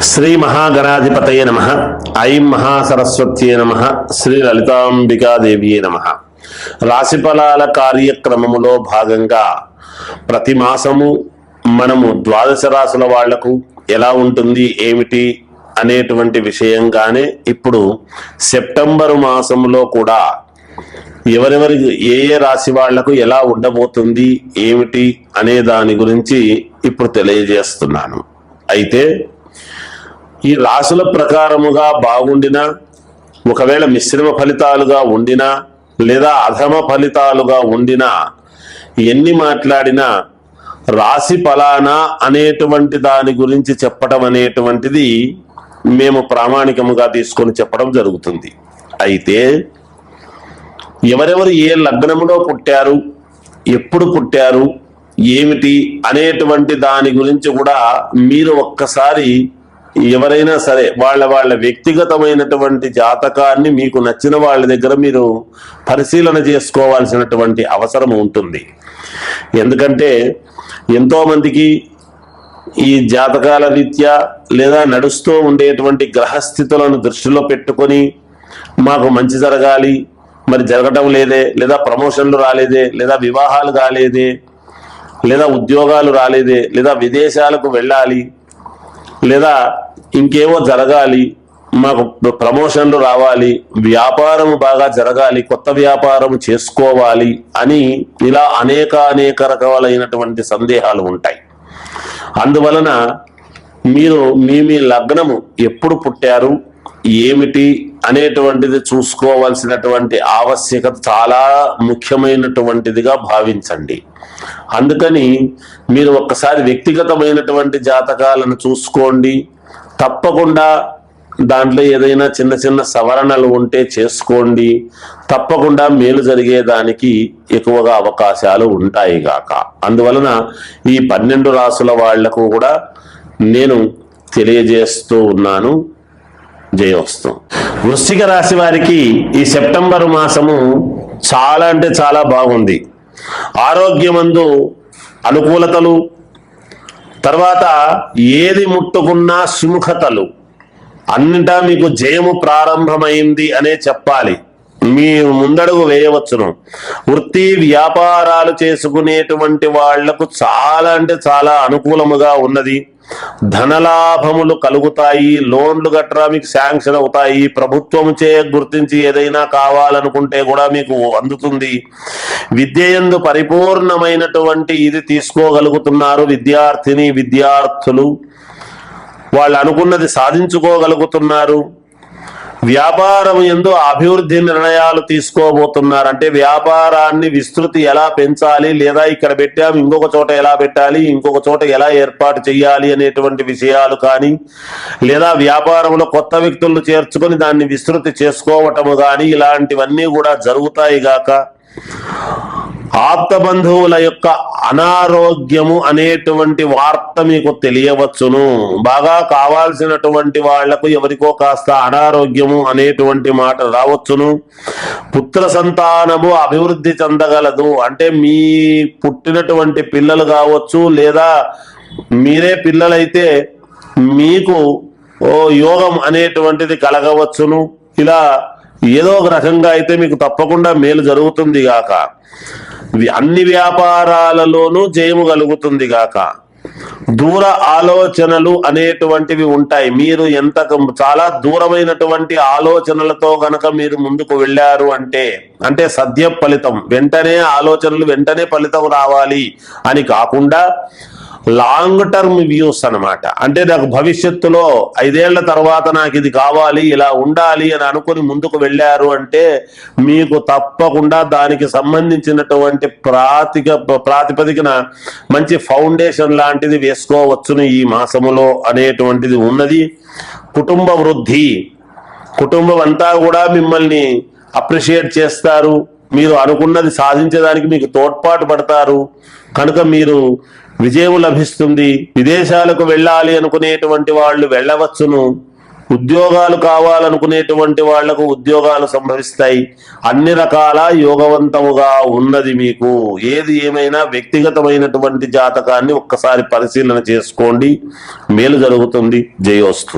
శ్రీ మహాగణాధిపతయ నమ. ఐం మహాసరస్వత్యే నమ. శ్రీ లలితాంబికాదేవియే నమ. రాశిఫలాల కార్యక్రమములో భాగంగా ప్రతి మాసము మనము ద్వాదశ రాశుల వాళ్ళకు ఎలా ఉంటుంది ఏమిటి అనేటువంటి విషయంగానే ఇప్పుడు సెప్టెంబరు మాసంలో కూడా ఎవరెవరి ఏ ఏ రాశి వాళ్ళకు ఎలా ఉండబోతుంది ఏమిటి అనే దాని గురించి ఇప్పుడు తెలియజేస్తున్నాను. అయితే ఈ రాశుల ప్రకారముగా బాగుండినా ఒకవేళ మిశ్రమ ఫలితాలుగా ఉండినా లేదా అధమ ఫలితాలుగా ఉండినా ఎన్ని మాట్లాడినా రాశి ఫలానా అనేటువంటి దాని గురించి చెప్పడం అనేటువంటిది మేము ప్రామాణికముగా తీసుకొని చెప్పడం జరుగుతుంది. అయితే ఎవరెవరు ఏ లగ్నములో పుట్టారు ఎప్పుడు పుట్టారు ఏమిటి అనేటువంటి దాని గురించి కూడా మీరు ఒక్కసారి ఎవరైనా సరే వాళ్ళ వాళ్ళ వ్యక్తిగతమైనటువంటి జాతకాన్ని మీకు నచ్చిన వాళ్ళ దగ్గర మీరు పరిశీలన చేసుకోవాల్సినటువంటి అవసరం ఉంటుంది. ఎందుకంటే ఎంతోమందికి ఈ జాతకాల రీత్యా లేదా నడుస్తూ ఉండేటువంటి గ్రహస్థితులను దృష్టిలో పెట్టుకొని మాకు మంచి జరగాలి మరి జరగటం లేదే లేదా ప్రమోషన్లు రాలేదే లేదా వివాహాలు కాలేదే లేదా ఉద్యోగాలు రాలేదే లేదా విదేశాలకు వెళ్ళాలి లేదా ఇంకేవో జరగాలి మాకు ప్రమోషన్లు రావాలి వ్యాపారం బాగా జరగాలి కొత్త వ్యాపారం చేసుకోవాలి అని ఇలా అనేక అనేక రకాలైనటువంటి సందేహాలు ఉంటాయి. అందువలన మీరు మీ మీ లగ్నము ఎప్పుడు పుట్టారు ఏమిటి అనేటువంటిది చూసుకోవాల్సినటువంటి ఆవశ్యకత చాలా ముఖ్యమైనటువంటిదిగా భావించండి. అందుకని మీరు ఒక్కసారి వ్యక్తిగతమైనటువంటి జాతకాలను చూసుకోండి తప్పకుండా దాంట్లో ఏదైనా చిన్న చిన్న సవరణలు ఉంటే చేసుకోండి. తప్పకుండా మేలు జరిగేదానికి ఎక్కువగా అవకాశాలు ఉంటాయి గాక. అందువలన ఈ పన్నెండు రాసుల వాళ్ళకు కూడా నేను తెలియజేస్తూ ఉన్నాను. జయోస్తు వృశ్చిక రాశి వారికి ఈ సెప్టెంబర్ మాసము చాలా అంటే చాలా బాగుంది. ఆరోగ్యమందు అనుకూలతలు తర్వాత ఏది ముట్టుకున్నా సుముఖతలు. అన్నిటా మీకు జయము ప్రారంభమైంది అనే చెప్పాలి. మీ ముందడుగు వేయవచ్చును. వృత్తి వ్యాపారాలు చేసుకునేటువంటి వాళ్ళకు చాలా అంటే చాలా అనుకూలముగా ఉన్నది. ధనలాభములు కలుగుతాయి లోన్లు గట్రా మీకు శాంక్షన్ అవుతాయి. ప్రభుత్వం చే గుర్తించి ఏదైనా కావాలనుకుంటే కూడా మీకు అందుతుంది. విద్యయందు పరిపూర్ణమైనటువంటి ఇది తీసుకోగలుగుతున్నారు విద్యార్థిని విద్యార్థులు. వాళ్ళు అనుకున్నది సాధించుకోగలుగుతున్నారు. వ్యాపారం ఎందు అభివృద్ధి నిర్ణయాలు తీసుకోబోతున్నారు అంటే వ్యాపారాన్ని విస్తృతి ఎలా పెంచాలి లేదా ఇక్కడ పెట్టాము ఇంకొక చోట ఎలా పెట్టాలి ఇంకొక చోట ఎలా ఏర్పాటు చేయాలి అనేటువంటి విషయాలు కానీ లేదా వ్యాపారంలో కొత్త వ్యక్తులను చేర్చుకొని దాన్ని విస్తృతి చేసుకోవటము కానీ ఇలాంటివన్నీ కూడా జరుగుతాయి గాక. ఆప్త బంధువుల యొక్క అనారోగ్యము అనేటువంటి వార్త మీకు తెలియవచ్చును. బాగా కావాల్సినటువంటి వాళ్ళకు ఎవరికో కాస్త అనారోగ్యము అనేటువంటి మాట రావచ్చును. పుత్ర సంతానము అభివృద్ధి చెందగలదు. అంటే మీ పుట్టినటువంటి పిల్లలు కావచ్చు లేదా మీరే పిల్లలైతే మీకు ఓ యోగం అనేటువంటిది కలగవచ్చును. ఇలా ఏదో ఒక రకంగా అయితే మీకు తప్పకుండా మేలు జరుగుతుంది గాక. అన్ని వ్యాపారాలలోనూ జయము కలుగుతుంది గాక. దూర ఆలోచనలు అనేటువంటివి ఉంటాయి. మీరు ఎంత చాలా దూరమైనటువంటి ఆలోచనలతో గనక మీరు ముందుకు వెళ్ళారు అంటే అంటే సద్య ఫలితం వెంటనే ఆలోచనలు వెంటనే ఫలితం రావాలి అని కాకుండా లాంగ్ టర్మ్ వ్యూస్ అన్నమాట. అంటే నాకు భవిష్యత్తులో ఐదేళ్ళ తర్వాత నాకు ఇది కావాలి ఇలా ఉండాలి అని అనుకుని ముందుకు వెళ్ళారు అంటే మీకు తప్పకుండా దానికి సంబంధించినటువంటి ప్రాతిక ప్రాతిపదికన మంచి ఫౌండేషన్ లాంటిది వేసుకోవచ్చును ఈ మాసములో అనేటువంటిది ఉన్నది. కుటుంబ వృద్ధి. కుటుంబం అంతా కూడా మిమ్మల్ని అప్రిషియేట్ చేస్తారు. మీరు అనుకున్నది సాధించడానికి మీకు తోడ్పాటు పడతారు. కనుక మీరు విజయం లభిస్తుంది. విదేశాలకు వెళ్ళాలి అనుకునేటువంటి వాళ్ళు వెళ్ళవచ్చును. ఉద్యోగాలు కావాలనుకునేటువంటి వాళ్ళకు ఉద్యోగాలు సంభవిస్తాయి. అన్ని రకాల యోగవంతముగా ఉన్నది మీకు. ఏది ఏమైనా వ్యక్తిగతమైనటువంటి జాతకాన్ని ఒక్కసారి పరిశీలన చేసుకోండి. మేలు జరుగుతుంది. జయోస్తు.